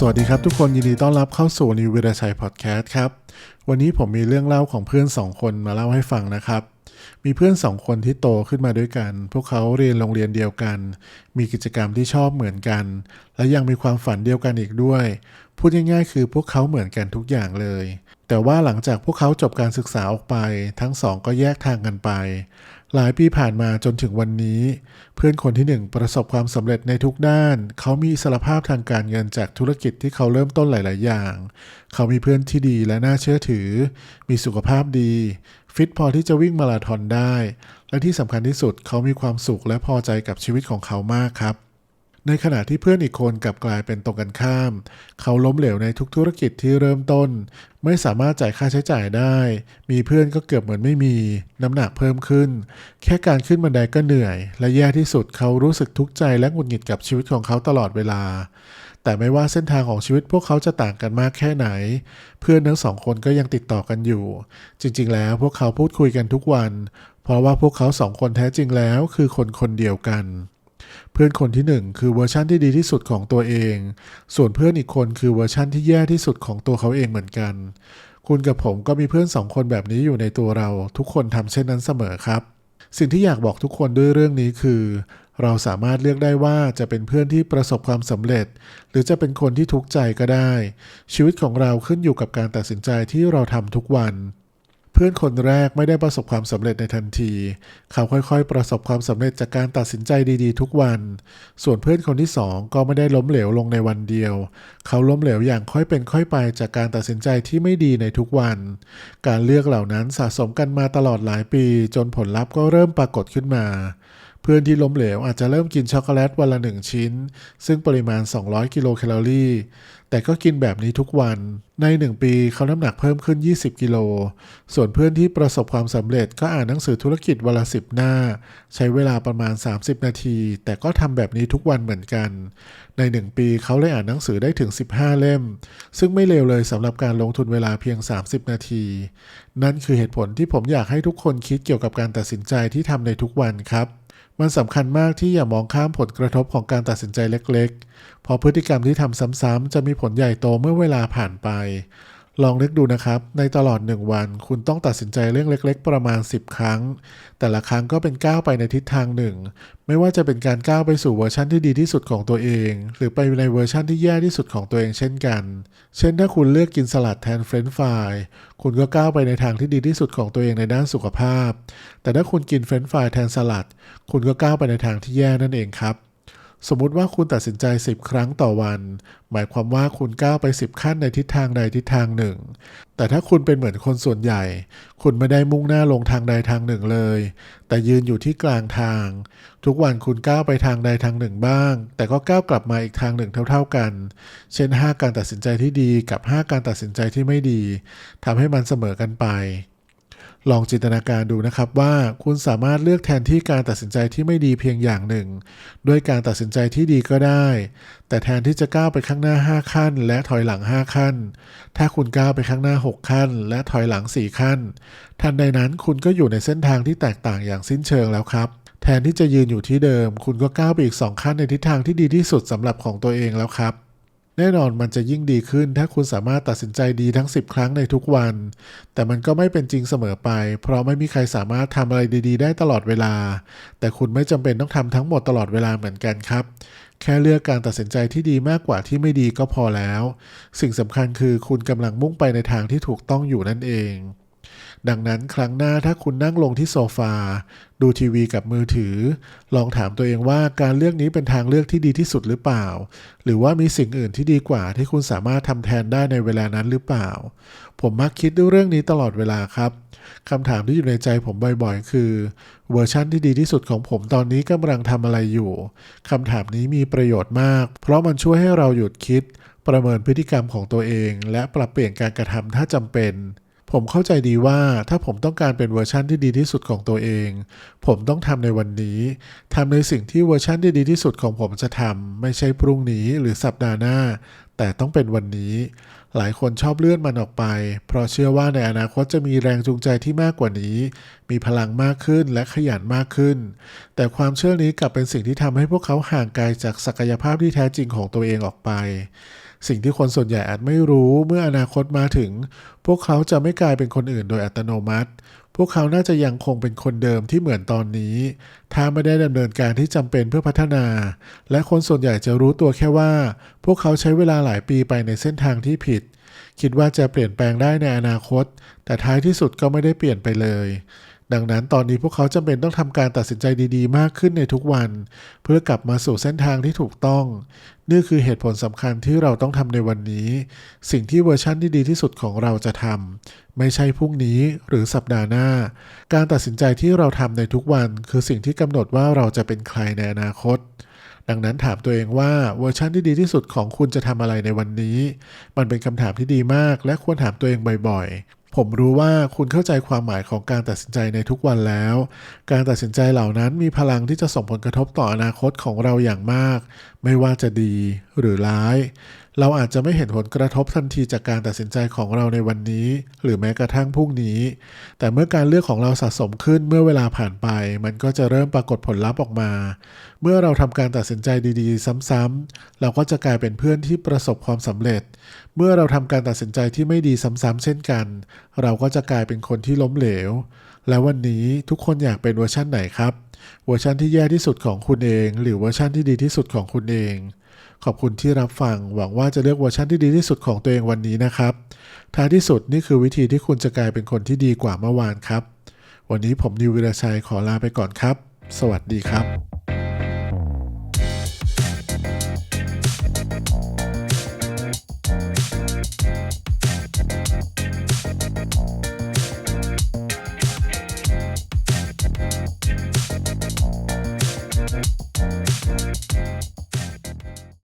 สวัสดีครับทุกคนยินดีต้อนรับเข้าสู่นิววิรชัยพอดแคสต์ครับ วันนี้ผมมีเรื่องเล่าของเพื่อนสองคนมาเล่าให้ฟังนะครับ มีเพื่อนสองคนที่โตขึ้นมาด้วยกัน พวกเขาเรียนโรงเรียนเดียวกัน มีกิจกรรมที่ชอบเหมือนกัน และยังมีความฝันเดียวกันอีกด้วย พูดง่ายๆ คือพวกเขาเหมือนกันทุกอย่างเลย แต่ว่าหลังจากพวกเขาจบการศึกษาออกไป ทั้งสองก็แยกทางกันไป หลายปีผ่านมาจนถึงวันนี้ เพื่อนคนที่หนึ่งประสบความสำเร็จในทุกด้าน เขามีอิสรภาพทางการเงินจากธุรกิจที่เขาเริ่มต้นหลาย ๆ อย่าง เขามีเพื่อนที่ดีและน่าเชื่อถือ มีสุขภาพดี ฟิตพอที่จะวิ่งมาราธอนได้ และที่สำคัญที่สุดเขามีความสุขและพอใจกับชีวิตของเขามากครับ ในขณะที่เพื่อนอีกคนกลับกลายเป็นตรงกันข้าม เขาล้มเหลวในทุกธุรกิจที่เริ่มต้น ไม่สามารถจ่ายค่าใช้จ่ายได้ มีเพื่อนก็เกือบเหมือนไม่มี น้ำหนักเพิ่มขึ้น แค่การขึ้นบันไดก็เหนื่อย และแย่ที่สุดเขารู้สึกทุกข์ใจและหงุดหงิดกับชีวิตของเขาตลอดเวลา แต่ไม่ว่าเส้นทางของชีวิตพวกเขาจะต่างกันมากแค่ไหน เพื่อนทั้งสองคนก็ยังติดต่อกันอยู่ จริง ๆ แล้วพวกเขาพูดคุยกันทุกวัน เพราะว่าพวกเขาสองคนแท้จริงแล้วคือคนคนเดียวกัน พื่อนคนที่หนึ่งคือเวอร์ชั่นที่ดีที่สุดของตัวเอง ส่วนเพื่อนอีกคนคือเวอร์ชั่นที่แย่ที่สุดของตัวเขาเองเหมือนกัน คุณกับผมก็มีเพื่อนสองคนแบบนี้อยู่ในตัวเรา ทุกคนทำเช่นนั้นเสมอครับ สิ่งที่อยากบอกทุกคนด้วยเรื่องนี้คือ เราสามารถเลือกได้ว่าจะเป็นเพื่อนที่ประสบความสำเร็จ หรือจะเป็นคนที่ทุกข์ใจก็ได้ ชีวิตของเราขึ้นอยู่กับการตัดสินใจที่เราทำทุกวัน พื่อนคนแรกไม่ได้ประสบความสำเร็จในทันที เขาค่อยๆ ประสบความสำเร็จจากการตัดสินใจดีๆ ทุกวัน ส่วนเพื่อนคนที่สองก็ไม่ได้ล้มเหลวลงในวันเดียว เขาล้มเหลวอย่างค่อยเป็นค่อยไปจากการตัดสินใจที่ไม่ดีในทุกวัน การเลือกเหล่านั้นสะสมกันมาตลอดหลายปี จนผลลัพธ์ก็เริ่มปรากฏขึ้นมา พื่อนที่ล้มเหลวอาจจะเริ่มกินช็อกโกแลตวันละหนึ่งชิ้น ซึ่งปริมาณ 200 กิโลแคลอรี่ แต่ก็กินแบบนี้ทุกวัน ใน 1 ปีเขาน้ำหนักเพิ่มขึ้น 20 กิโล ส่วนเพื่อนที่ประสบความสำเร็จก็อ่านหนังสือธุรกิจวันละ10 หน้า ใช้เวลาประมาณ 30 นาที แต่ก็ทำแบบนี้ทุกวันเหมือนกัน ใน 1 ปีเขาเลยอ่านหนังสือได้ถึง 15 เล่ม ซึ่งไม่เลวเลยสำหรับการลงทุนเวลาเพียง 30 นาที นั่นคือเหตุผลที่ผมอยากให้ทุกคนคิดเกี่ยวกับการตัดสินใจที่ทำในทุกวันครับ มันสำคัญมากที่อย่ามองข้ามผลกระทบของการตัดสินใจเล็กๆ เพราะพฤติกรรมที่ทำซ้ำๆจะมีผลใหญ่โตเมื่อเวลาผ่านไป ลองนึกดูนะครับ ในตลอดหนึ่งวัน คุณต้องตัดสินใจเรื่องเล็ก ๆ ประมาณ 10 ครั้ง แต่ละครั้งก็เป็นก้าวไปในทิศทางหนึ่ง ไม่ว่าจะเป็นการก้าวไปสู่เวอร์ชันที่ดีที่สุดของตัวเอง หรือไปในเวอร์ชันที่แย่ที่สุดของตัวเองเช่นกัน เช่นถ้าคุณเลือกกินสลัดแทนเฟรนช์ฟรายคุณก็ก้าวไปในทางที่ดีที่สุดของตัวเองในด้านสุขภาพ แต่ถ้าคุณกินเฟรนช์ฟรายแทนสลัด คุณก็ก้าวไปในทางที่แย่นั่นเองครับ สมมุติว่าคุณตัดสินใจ 10 ครั้งต่อวัน หมายความว่าคุณก้าวไป 10 ขั้นในทิศทางใดทิศทางหนึ่ง แต่ถ้าคุณเป็นเหมือนคนส่วนใหญ่ คุณไม่ได้มุ่งหน้าลงทางใดทางหนึ่งเลย แต่ยืนอยู่ที่กลางทาง ทุกวันคุณก้าวไปทางใดทางหนึ่งบ้าง แต่ก็ก้าวกลับมาอีกทางหนึ่งเท่า ๆกัน เช่น 5 การตัดสินใจที่ดีกับ 5 การตัดสินใจที่ไม่ดีทำให้มันเสมอกันไป ลองจินตนาการดูนะครับว่าคุณสามารถเลือกแทนที่การตัดสินใจที่ไม่ดีเพียงอย่างหนึ่ง ด้วยการตัดสินใจที่ดีก็ได้ แต่แทนที่จะก้าวไปข้างหน้า 5 ขั้น และถอยหลัง 5 ขั้น ถ้าคุณก้าวไปข้างหน้า 6 ขั้น และถอยหลัง 4 ขั้น ทันใดนั้นคุณก็อยู่ในเส้นทางที่แตกต่างอย่างสิ้นเชิงแล้วครับ แทนที่จะยืนอยู่ที่เดิม คุณก็ก้าวไปอีก 2 ขั้นในทิศทางที่ดีที่สุดสำหรับของตัวเองแล้วครับ แน่นอนมันจะยิ่งดีขึ้นถ้าคุณสามารถตัดสินใจดีทั้ง 10 ครั้งในทุกวัน แต่มันก็ไม่เป็นจริงเสมอไป เพราะไม่มีใครสามารถทำอะไรดี ๆ ได้ตลอดเวลา แต่คุณไม่จำเป็นต้องทำทั้งหมดตลอดเวลาเหมือนกันครับ แค่เลือกการตัดสินใจที่ดีมากกว่าที่ไม่ดีก็พอแล้ว สิ่งสำคัญคือคุณกำลังมุ่งไปในทางที่ถูกต้องอยู่นั่นเอง ดังนั้นครั้งหน้าถ้าคุณนั่งลงที่โซฟา ดูทีวีกับมือถือ ลองถามตัวเองว่าการเลือกนี้เป็นทางเลือกที่ดีที่สุดหรือเปล่า หรือว่ามีสิ่งอื่นที่ดีกว่าที่คุณสามารถทำแทนได้ในเวลานั้นหรือเปล่า ผมมักคิดด้วยเรื่องนี้ตลอดเวลาครับคำถามที่อยู่ในใจผมบ่อยๆ คือ เวอร์ชั่นที่ดีที่สุดของผมตอนนี้กำลังทำอะไรอยู่คำถามนี้มีประโยชน์มาก เพราะมันช่วยให้เราหยุดคิด ประเมินพฤติกรรมของตัวเอง และปรับเปลี่ยนการกระทำถ้าจำเป็น ผมเข้าใจดีว่าถ้าผมต้องการเป็นเวอร์ชั่นที่ดีที่สุดของตัวเอง ผมต้องทำในวันนี้ทำในสิ่งที่เวอร์ชั่นที่ดีที่สุดของผมจะทำไม่ใช่พรุ่งนี้หรือสัปดาห์หน้า แต่ต้องเป็นวันนี้ หลายคนชอบเลื่อนมันออกไป เพราะเชื่อว่าในอนาคตจะมีแรงจูงใจที่มากกว่านี้ มีพลังมากขึ้นและขยันมากขึ้น แต่ความเชื่อนี้กลับเป็นสิ่งที่ทำให้พวกเขาห่างไกลจากศักยภาพที่แท้จริงของตัวเองออกไป สิ่งที่คนส่วนใหญ่อาจไม่รู้เมื่ออนาคตมาถึง พวกเขาจะไม่กลายเป็นคนอื่นโดยอัตโนมัติ พวกเขาน่าจะยังคงเป็นคนเดิมที่เหมือนตอนนี้ ถ้าไม่ได้ดำเนินการที่จำเป็นเพื่อพัฒนา และคนส่วนใหญ่จะรู้ตัวแค่ว่า พวกเขาใช้เวลาหลายปีไปในเส้นทางที่ผิด คิดว่าจะเปลี่ยนแปลงได้ในอนาคต แต่ท้ายที่สุดก็ไม่ได้เปลี่ยนไปเลย ดังนั้นตอนนี้พวกเขาจำเป็นต้องทำการตัดสินใจดีๆ มากขึ้นในทุกวัน เพื่อกลับมาสู่เส้นทางที่ถูกต้อง นี่คือเหตุผลสำคัญที่เราต้องทำในวันนี้ สิ่งที่เวอร์ชั่นที่ดีที่สุดของเราจะทำไม่ใช่พรุ่งนี้หรือสัปดาห์หน้า การตัดสินใจที่เราทำในทุกวัน คือสิ่งที่กำหนดว่าเราจะเป็นใครในอนาคตดังนั้นถามตัวเองว่าเวอร์ชันที่ดีที่สุดของคุณจะทำอะไรในวันนี้ มันเป็นคำถามที่ดีมากและควรถามตัวเองบ่อย ผมรู้ว่าคุณเข้าใจความหมายของการตัดสินใจในทุกวันแล้ว การตัดสินใจเหล่านั้นมีพลังที่จะส่งผลกระทบต่ออนาคตของเราอย่างมาก ไม่ว่าจะดีหรือร้าย เราอาจจะไม่เห็นผลกระทบทันทีจากการตัดสินใจของเราในวันนี้ หรือแม้กระทั่งพรุ่งนี้ แต่เมื่อการเลือกของเราสะสมขึ้นเมื่อเวลาผ่านไป มันก็จะเริ่มปรากฏผลลัพธ์ออกมา เมื่อเราทำการตัดสินใจดีๆ ซ้ำๆเราก็จะกลายเป็นเพื่อนที่ประสบความสำเร็จ เมื่อเราทำการตัดสินใจที่ไม่ดีซ้ำๆเช่นกัน เราก็จะกลายเป็นคนที่ล้มเหลว และวันนี้ทุกคนอยากเป็นเวอร์ชั่นไหนครับ เวอร์ชันที่แย่ที่สุดของคุณเอง หรือเวอร์ชันที่ดีที่สุดของคุณเอง ขอบคุณที่รับฟัง หวังว่าจะเลือกเวอร์ชันที่ดีที่สุดของตัวเองวันนี้นะครับ ท้ายที่สุดนี่คือวิธีที่คุณจะกลายเป็นคนที่ดีกว่าเมื่อวานครับ วันนี้ผมนิววิรชัยขอลาไปก่อนครับ สวัสดีครับ